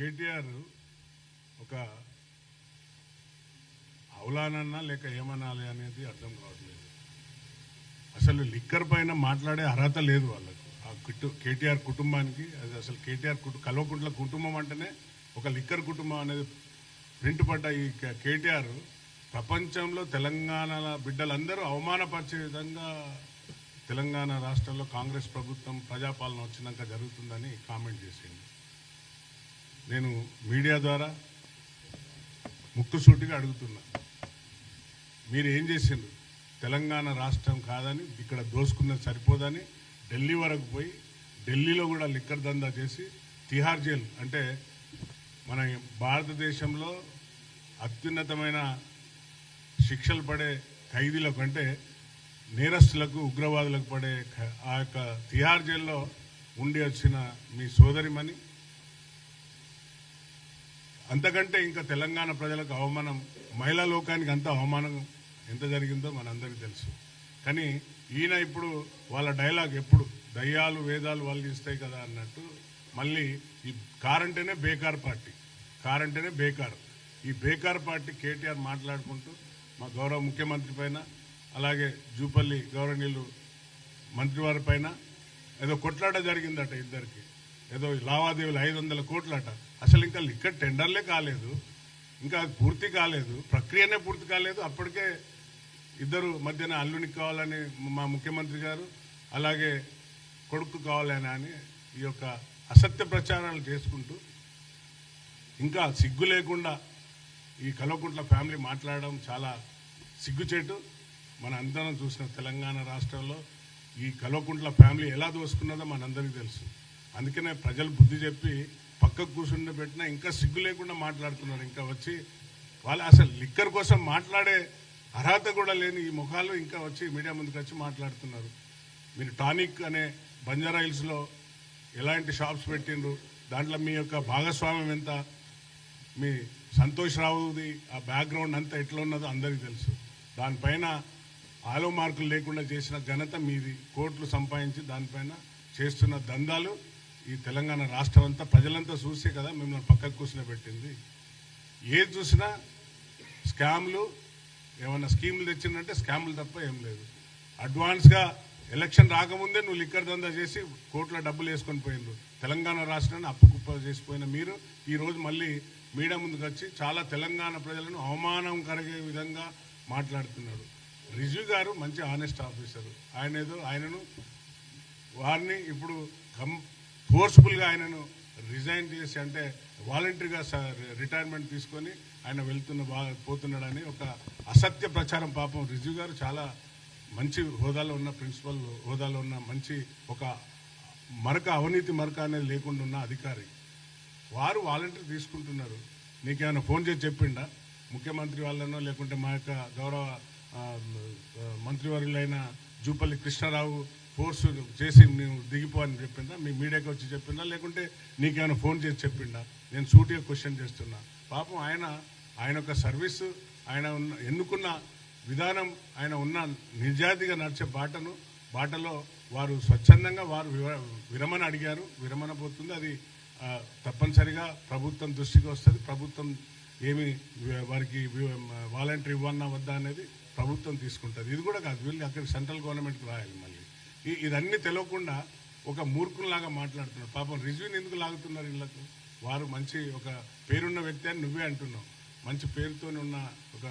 కేటీఆర్ ఒక అవులానన్నా లేక ఏమనాలి అనేది అర్థం కావట్లేదు. అసలు లిక్కర్ పైన మాట్లాడే అర్హత లేదు వాళ్ళకు. ఆ కేటీఆర్ కుటుంబానికి అది అసలు కేటీఆర్ కుటు కల్వకుంట్ల కుటుంబం అంటేనే ఒక లిక్కర్ కుటుంబం అనేది ప్రింట్ పడ్డ ఈ కేటీఆర్ ప్రపంచంలో తెలంగాణ బిడ్డలందరూ అవమానపరిచే విధంగా తెలంగాణ రాష్ట్రంలో కాంగ్రెస్ ప్రభుత్వం ప్రజాపాలన వచ్చినాక జరుగుతుందని కామెంట్ చేసింది నేను మీడియా ద్వారా ముక్కుసూటిగా అడుగుతున్నా. మీరు ఏం చేసిండ్రు? తెలంగాణ రాష్ట్రం కాదని ఇక్కడ దోసుకున్నది సరిపోదని ఢిల్లీ వరకు పోయి ఢిల్లీలో కూడా లిక్కర్ దందా చేసి తిహార్ జైల్ అంటే మన భారతదేశంలో అత్యున్నతమైన శిక్షలు పడే ఖైదీలకు అంటే నేరస్తులకు ఉగ్రవాదులకు పడే ఆ యొక్క తిహార్ జైల్లో ఉండి వచ్చిన మీ సోదరిమణి అంతకంటే ఇంకా తెలంగాణ ప్రజలకు అవమానం మహిళా లోకానికి అంత అవమానం ఎంత జరిగిందో మనందరికీ తెలుసు. కానీ ఈయన ఇప్పుడు వాళ్ళ డైలాగ్ ఎప్పుడు దయ్యాలు వేదాలు వాళ్ళు ఇస్తాయి కదా అన్నట్టు మళ్ళీ ఈ కారంటేనే బేకార్ పార్టీ కారంటేనే బేకార్. ఈ బేకార్ పార్టీ కేటీఆర్ మాట్లాడుకుంటూ మా గౌరవ ముఖ్యమంత్రి పైన అలాగే జూపల్లి గౌరవనీయులు మంత్రివారి పైన ఏదో కొట్లాట జరిగిందట ఇద్దరికి. ఏదో లావాదేవీలు ఐదు వందల కోట్లట. అసలు ఇంకా ఇక్కడ టెండర్లే కాలేదు. ఇంకా పూర్తి కాలేదు. ప్రక్రియనే పూర్తి కాలేదు. అప్పటికే ఇద్దరు మధ్యన అల్లునికి కావాలని మా ముఖ్యమంత్రి గారు అలాగే కొడుకు కావాలని అని ఈ యొక్క అసత్య ప్రచారాలు చేసుకుంటూ ఇంకా సిగ్గు లేకుండా ఈ కల్వకుంట్ల ఫ్యామిలీ మాట్లాడడం చాలా సిగ్గుచేటు. మన అందరం చూసిన తెలంగాణ రాష్ట్రంలో ఈ కల్వకుంట్ల ఫ్యామిలీ ఎలా దోసుకున్నదో మనందరికీ తెలుసు. అందుకనే ప్రజలు బుద్ధి చెప్పి పక్కకు కూర్చుండి పెట్టినా ఇంకా సిగ్గు లేకుండా మాట్లాడుతున్నారు. ఇంకా వచ్చి వాళ్ళు అసలు లిక్కర్ కోసం మాట్లాడే అర్హత కూడా లేని ఈ ముఖాలు ఇంకా వచ్చి మీడియా ముందుకు వచ్చి మాట్లాడుతున్నారు. మీరు టానిక్ అనే బంజారా హిల్స్లో ఎలాంటి షాప్స్ పెట్టిండ్రు? దాంట్లో మీ యొక్క భాగస్వామ్యం ఎంత? మీ సంతోష్ రావుది ఆ బ్యాక్గ్రౌండ్ అంతా ఎట్లా ఉన్నదో అందరికీ తెలుసు. దానిపైన ఆలో మార్కులు లేకుండా చేసిన ఘనత మీది. కోట్లు సంపాదించి దానిపైన చేస్తున్న దందాలు ఈ తెలంగాణ రాష్ట్రం అంతా ప్రజలంతా చూసే కదా మిమ్మల్ని పక్కకు కూర్చుని పెట్టింది ఏది చూసినా స్కామ్లు ఏమన్నా స్కీములు తెచ్చిందంటే స్కాములు తప్ప ఏం లేదు. అడ్వాన్స్గా ఎలక్షన్ రాకముందే నువ్వు లిక్కర్ దందా చేసి కోట్ల డబ్బులు వేసుకొని పోయిండ్రు. తెలంగాణ రాష్ట్రాన్ని అప్పు కుప్ప చేసిపోయిన మీరు ఈరోజు మళ్ళీ మీడియా ముందుకు వచ్చి చాలా తెలంగాణ ప్రజలను అవమానం కలిగే విధంగా మాట్లాడుతున్నాడు రిజు గారు మంచి ఆనెస్ట్ ఆఫీసర్. ఆయన ఏదో ఆయనను వారిని ఇప్పుడు కం ఫోర్స్ఫుల్గా ఆయనను రిజైన్ చేసి అంటే వాలంటరీగా రిటైర్మెంట్ తీసుకొని ఆయన వెళ్తున్న బా- పోతున్నాడని ఒక అసత్య ప్రచారం పాపం రిజు గారు చాలా మంచి హోదాలో ఉన్న ప్రిన్సిపల్ హోదాలో ఉన్న మంచి ఒక మరక అవినీతి మరక అనేది లేకుండా ఉన్న అధికారి. వారు వాలంటీర్ తీసుకుంటున్నారు. నీకేమైనా ఫోన్ చేసి చెప్పిండా? ముఖ్యమంత్రి వాళ్ళనో లేకుంటే మా యొక్క గౌరవ మంత్రివర్యులైన జూపల్లి కృష్ణారావు ఫోర్స్ చేసి నేను దిగిపో అని చెప్పిందా? మీ మీడియాకి వచ్చి చెప్పిందా? లేకుంటే నీకేమైనా ఫోన్ చేసి చెప్పిండా? నేను సూటిగా క్వశ్చన్ చేస్తున్నా. పాపం ఆయన ఆయన యొక్క సర్వీస్ ఆయన ఉన్న ఎన్నుకున్న విధానం ఆయన ఉన్న నిజాయితీగా నడిచే బాటను బాటలో వారు స్వచ్ఛందంగా వారు విరమణ అడిగారు. విరమణ పోతుంది. అది తప్పనిసరిగా ప్రభుత్వం దృష్టికి వస్తుంది. ప్రభుత్వం ఏమి వారికి వాలంటీర్ ఇవ్వన్నా వద్దా అనేది ప్రభుత్వం తీసుకుంటుంది. ఇది కూడా కాదు. వీళ్ళు అక్కడ సెంట్రల్ గవర్నమెంట్కి రాయాలి మళ్ళీ. ఇదన్నీ తెలియకుండా ఒక మూర్ఖుల్లాగా మాట్లాడుతున్నారు. పాపం రిజ్యూని ఎందుకు లాగుతున్నారు వీళ్ళకు వారు మంచి ఒక పేరున్న వ్యక్తి అని నువ్వే అంటున్నావు. మంచి పేరుతో ఉన్న ఒక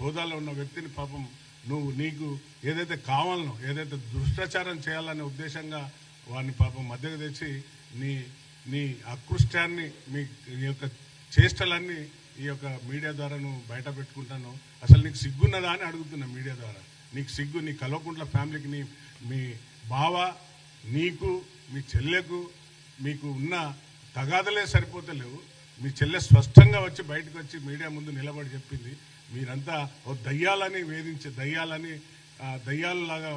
హోదాలో ఉన్న వ్యక్తిని పాపం నువ్వు నీకు ఏదైతే కావాలనో ఏదైతే దుష్టాచారం చేయాలనే ఉద్దేశంగా వారిని పాపం మధ్యకు తెచ్చి నీ నీ అకృష్టాన్ని మీ ఈ యొక్క చేష్టలన్నీ ఈ యొక్క మీడియా ద్వారా నువ్వు బయట పెట్టుకుంటాను అసలు నీకు సిగ్గున్నదా అని అడుగుతున్నా మీడియా ద్వారా. నీకు సిగ్గు నీ కల్వకుంట్ల ఫ్యామిలీకి నీ మీ బావ నీకు మీ చెల్లెకు మీకు ఉన్న తగాదలే సరిపోతలేవు. మీ చెల్లె స్పష్టంగా వచ్చి బయటకు వచ్చి మీడియా ముందు నిలబడి చెప్పింది. మీరంతా ఓ దయ్యాలని వేధించే దయ్యాలని దయ్యాలలాగా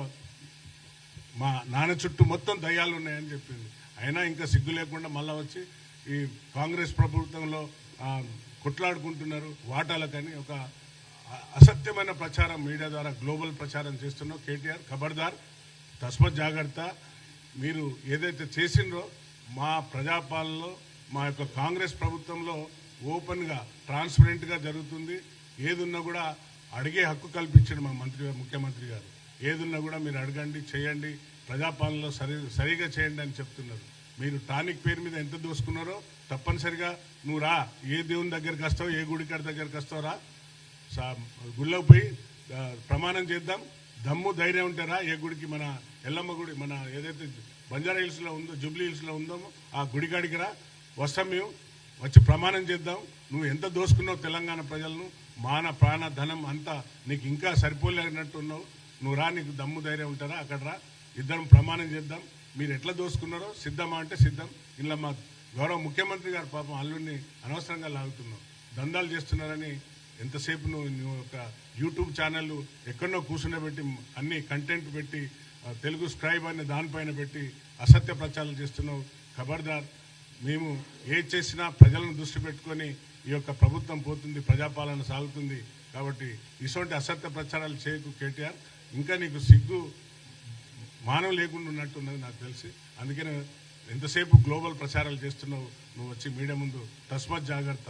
మా నాన్న చుట్టూ మొత్తం దయ్యాలు ఉన్నాయని చెప్పింది. అయినా ఇంకా సిగ్గు లేకుండా మళ్ళా వచ్చి ఈ కాంగ్రెస్ ప్రభుత్వంలో కొట్లాడుకుంటున్నారు. వాటాలకని ఒక అసత్యమైన ప్రచారం మీడియా ద్వారా గ్లోబల్ ప్రచారం చేస్తున్నావు కేటీఆర్ ఖబర్దార్ తస్మత్ జాగ్రత్త. మీరు ఏదైతే చేసిండ్రో మా ప్రజాపాలనలో మా యొక్క కాంగ్రెస్ ప్రభుత్వంలో ఓపెన్గా ట్రాన్స్పరెంట్గా జరుగుతుంది. ఏదున్నా కూడా అడిగే హక్కు కల్పించండి మా మంత్రి గారు ముఖ్యమంత్రి గారు. ఏదున్నా కూడా మీరు అడగండి చేయండి. ప్రజాపాలనలో సరి సరిగా చేయండి అని చెప్తున్నారు. మీరు టానిక్ పేరు మీద ఎంత దోసుకున్నారో తప్పనిసరిగా నువ్వు రా. ఏ దేవుని దగ్గరికి వస్తావు ఏ గుడికాడ దగ్గరికి వస్తావు రా. సా- గుళ్ళోకి పోయి ప్రమాణం చేద్దాం. దమ్ము ధైర్యం ఉంటారా ఏ గుడికి మన ఎల్లమ్మ గుడి మన ఏదైతే బంజారా హిల్స్లో ఉందో జూబ్లీ హిల్స్లో ఉందామో ఉందో ఆ గుడి కాడికి రా. వస్తాం మేము. వచ్చి ప్రమాణం చేద్దాం. నువ్వు ఎంత దోసుకున్నావు తెలంగాణ ప్రజలను? మాన ప్రాణ ధనం అంతా నీకు ఇంకా సరిపోలేనట్టు ఉన్నావు నువ్వు రా నీకు దమ్ము ధైర్యం ఉంటారా అక్కడ రా. ఇద్దరం ప్రమాణం చేద్దాం. మీరు ఎట్లా దోసుకున్నారో సిద్ధమా అంటే సిద్ధం. ఇలా మా గౌరవ ముఖ్యమంత్రి గారు పాపం అల్లుడిని అనవసరంగా లాగుతున్నావు దందాలు చేస్తున్నారని ఎంతసేపు నువ్వు నువ్వు ఒక యూట్యూబ్ ఛానల్ ఎక్కడో కూర్చుండబెట్టి అన్ని కంటెంట్ పెట్టి తెలుగు స్క్రైబ్ అనే దానిపైన పెట్టి అసత్య ప్రచారం చేస్తున్నావు. ఖబర్దార్ మేము ఏది చేసినా ప్రజలను దృష్టి పెట్టుకొని ఈ యొక్క ప్రభుత్వం పోతుంది ప్రజాపాలన సాగుతుంది. కాబట్టి ఇటువంటి అసత్య ప్రచారాలు చేయకు కేటీఆర్. ఇంకా నీకు సిగ్గు మానవ లేకుండా ఉన్నట్టున్నది నాకు తెలిసి. అందుకనే ఎంతసేపు గ్లోబల్ ప్రచారాలు చేస్తున్నావు నువ్వు వచ్చి మీడియా ముందు తస్మత్ జాగ్రత్త.